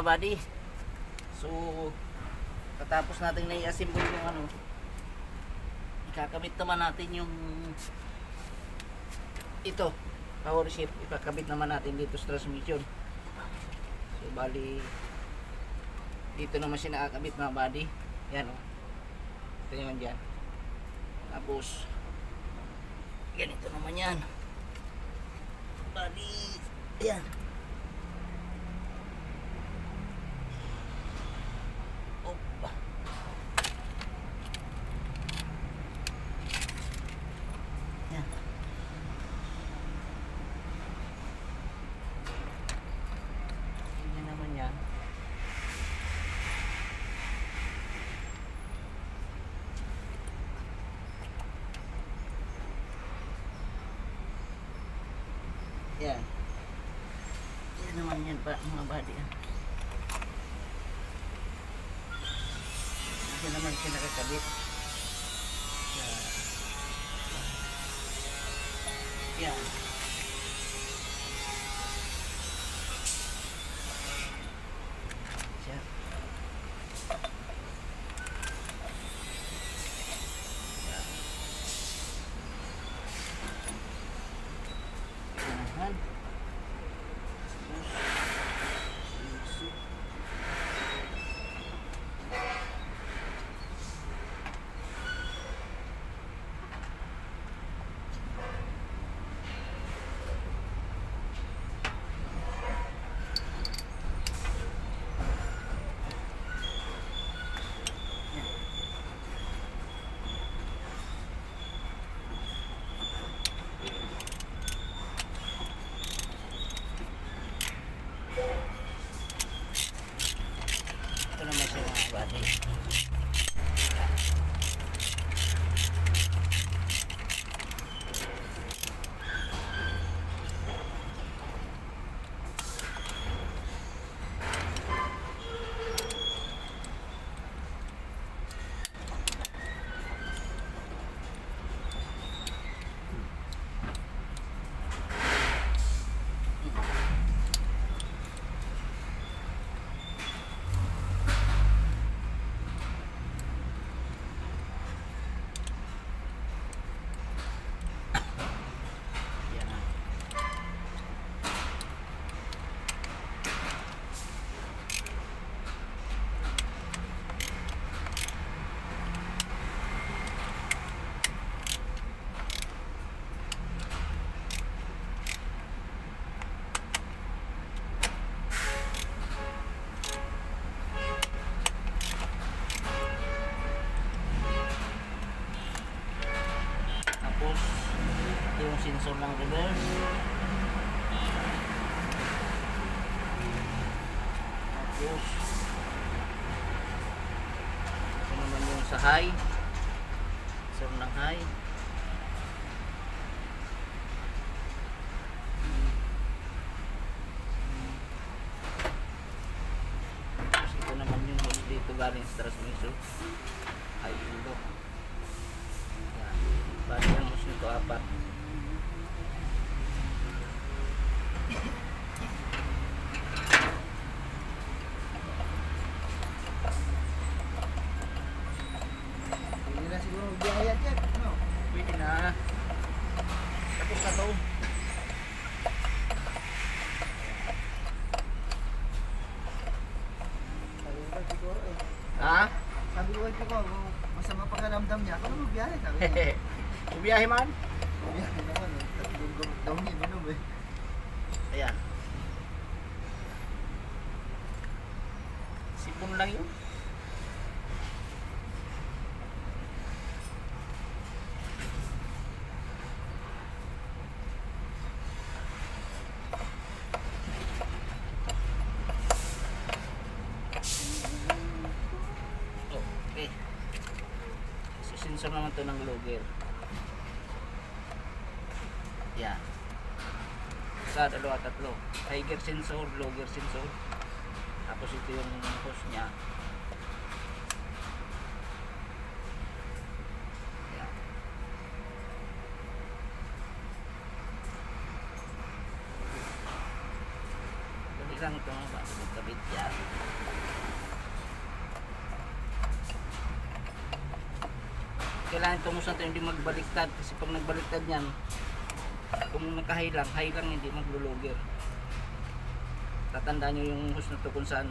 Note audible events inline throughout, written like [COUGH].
buddy. So, katapos natin na i-assemble yung ano, ikakabit naman natin yung ito, power shift. Ikakabit naman natin dito sa transmission. So, bali, dito naman siya nakakabit mga buddy. Yan o. Ito naman dyan. Tapos, ganito naman yan. Bali, ayan. Opa. Yan. Ganyan naman yan. Yan. Yan pa, mga body. ah. Yan naman siya nakakabit. Yan. Yan. Yung sensor ng reverse. Tapos, ito naman yung sa high. Sensor ng high. Tapos ito naman yung dito galing sa transmission. High ulo. Yan. Bali ang hose nito apat. Hindi na siguro biyaya dyan. Ano? Pwede na. Tapos na to. Sabi ko siguro eh. Ha? Sabi ko kay kung masama pakaramdam niya, ako naman biyahe. Sabi [LAUGHS] ko. Bubiyahe man. Biyahe naman eh. Sabi ko, daw niya, minum eh. Ayan. Sipon lang yun. Okay. Sisensor naman to ng logger. Yan. Isa, dalawa, tatlo. Tiger sensor, logger sensor. Tapos ito yung hose niya. Yan. Lang ito body. Magkabit yan. Kailangan tumusan ito hindi magbaliktad kasi pag nagbaliktad yan, kung nakahay lang, high lang hindi maglulogger. Tatandaan nyo yung hose na to kung saan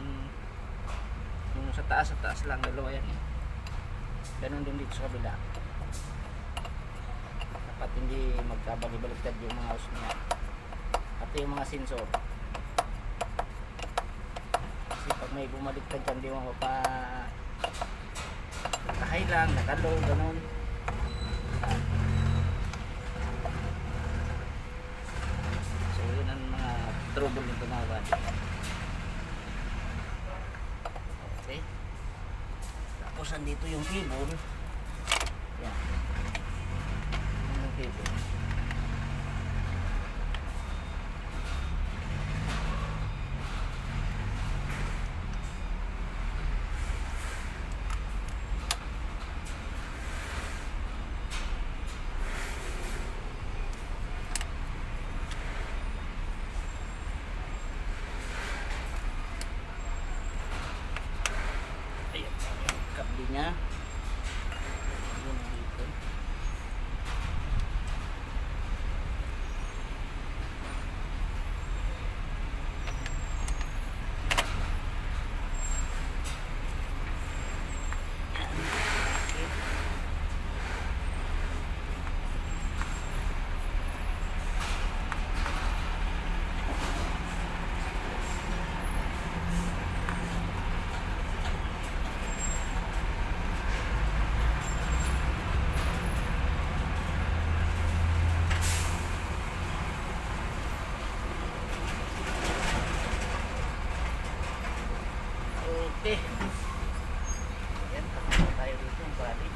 yung sa taas, sa taas lang, dalawa yan eh. Ganon din dito sa kabila. Dapat hindi magkabali-baliktad yung mga hose niya. Pati yung mga sensor. Kasi pag may bumaliktad dyan, di mo pa nakahay lang, nakalow, ganon. So yun ang mga trouble mga body. Okay. Tapos andito yung cable. Yan. Yan yung cable. Ayan, yung kable niya. Yun dito. Yan. Okay. Okay. Ayan, tapos na tayo dito ang bali.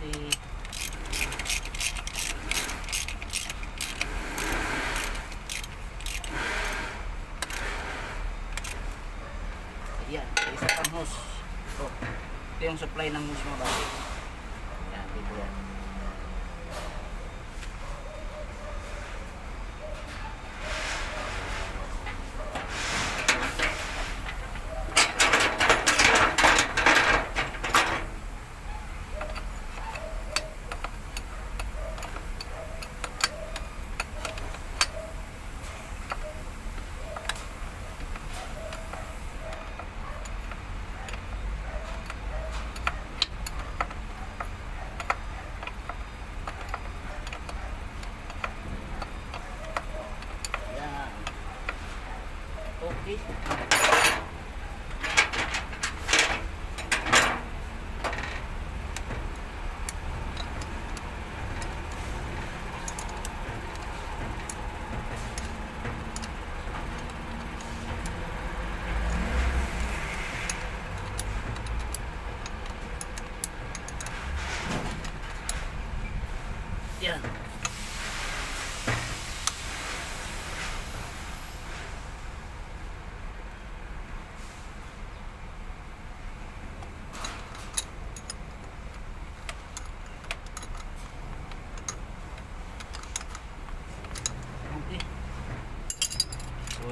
Okay. May isa pang hose. Ito. Ito yung supply ng hose mga bali. Ayan, dito yan. Okay.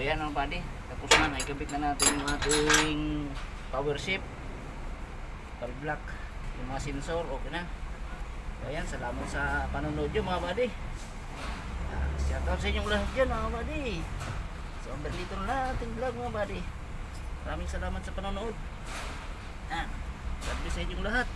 So yan ang buddy. Tapos na, naikabit na natin yung ating power shift. Power block. Yung mga sensor, okay na. Ayan, salamat sa panonood nyo mga buddy. Uh, shoutout sa inyong lahat dyan mga buddy. So hanggang dito na ating vlog mga buddy. Maraming salamat sa panonood. Ah, God bless sa inyong lahat.